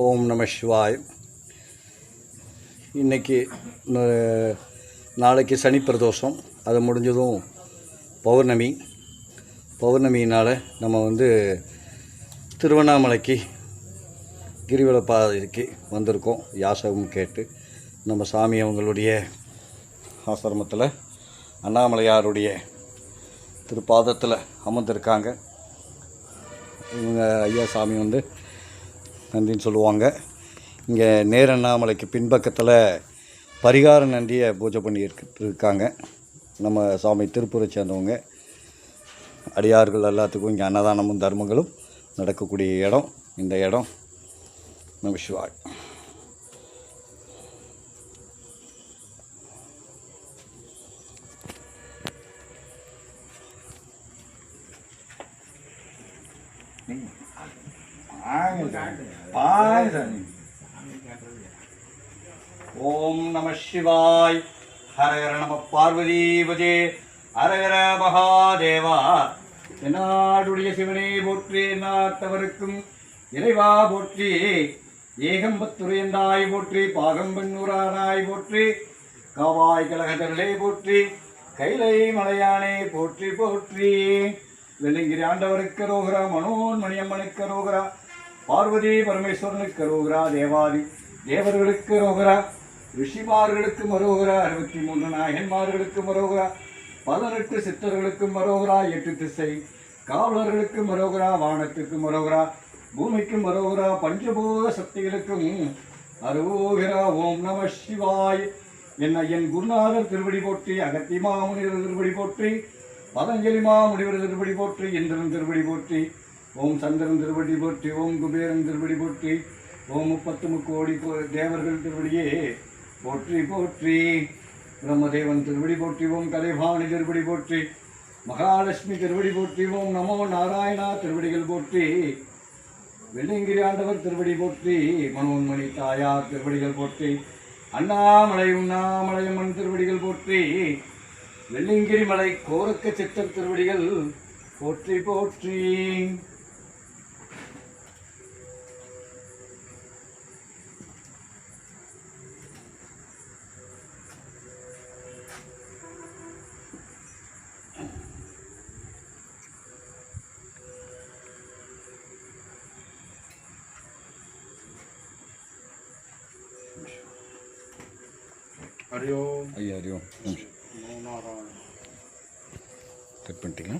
ஓம் நம சிவாய். இன்னைக்கு நாளைக்கு சனி பிரதோஷம். அது முடிஞ்சதும் பௌர்ணமி. பௌர்ணமியினால் நம்ம வந்து திருவண்ணாமலைக்கு கிரிவல பாதைக்கு வந்திருக்கோம். யாசகம் கேட்டு நம்ம சாமி அவங்களுடைய ஆசிரமத்தில் அண்ணாமலையாருடைய திருப்பாதத்தில் அமர்ந்திருக்காங்க. இவங்க ஐயா சாமி வந்து நந்தின்னு சொல்லுவாங்க. இங்கே நேர் அண்ணாமலைக்கு பின்பக்கத்தில் பரிகார நந்தியை பூஜை பண்ணி இருக்காங்க நம்ம சாமி திருப்பூரை சேர்ந்தவங்க. அடியார்கள் எல்லாத்துக்கும் இங்கே அன்னதானமும் தர்மங்களும் நடக்கக்கூடிய இடம். இந்த இடம் நம்ம சிவாய். ஓம் நம சிவாய். ஹரஹர நம பார்வதீபதே ஹரஹர மகாதேவா. என்னாடுடைய சிவனே போற்றி நாட்டவருக்கும் இறைவா போற்றி. ஏகம்பத்துறையந்தாய் போற்றி. பாகம்பன்னூரானாய் போற்றி. காவாய் கழகதர்களே போற்றி. கைலை மலையானே போற்றி போற்றி. வெள்ளிங்கிரி ஆண்டவருக்கு ரோகரா மனோன்மணியம்மனுக்கு ரோகரா பார்வதி பரமேஸ்வரனுக்கு அரோகரா தேவாதி தேவர்களுக்கு அரோகரா ரிஷிமார்களுக்கு மரோகரா அறுபத்தி மூன்று நாயன்மார்களுக்கு மரோகரா பதினெட்டு சித்தர்களுக்கு மரோகரா எட்டு திசை காவலர்களுக்கு மரோகரா வானத்துக்கு மரோகரா பூமிக்கு மரோகரா பஞ்சபூத சக்திகளுக்கும் அரோகரா ஓம் நம சிவாய் என்ன என் குருநாதர் திருவடி போற்றி அகத்தி மாமுனிவர் திருவடி போற்றி பதஞ்சலி மாமுனிவர் திருவடி போற்றி இந்திரன் திருவடி போற்றி ஓம் சந்திரன் திருவடி போற்றி ஓம் குபேரன் திருவடி போற்றி ஓம் முப்பத்து முக்கோடி தேவர்கள் திருவடியே போற்றி போற்றி. பிரம்மதேவன் திருவடி போற்றி ஓம் கலைபாணி திருவடி போற்றி மகாலட்சுமி திருவடி போற்றி ஓம் நமோ நாராயணா திருவடிகள் போற்றி வெள்ளிங்கிரி ஆண்டவர் திருவடி போற்றி மனோன்மணி தாயார் திருவடிகள் போற்றி அண்ணாமலை உண்ணாமலையம்மன் திருவடிகள் போற்றி வெள்ளிங்கிரி மலை கோரக்க சித்தர் திருவடிகள் போற்றி போற்றி. ஹரி ஓம் ஐயா நமோ நாராயண கட் பண்ணிட்டீங்களா?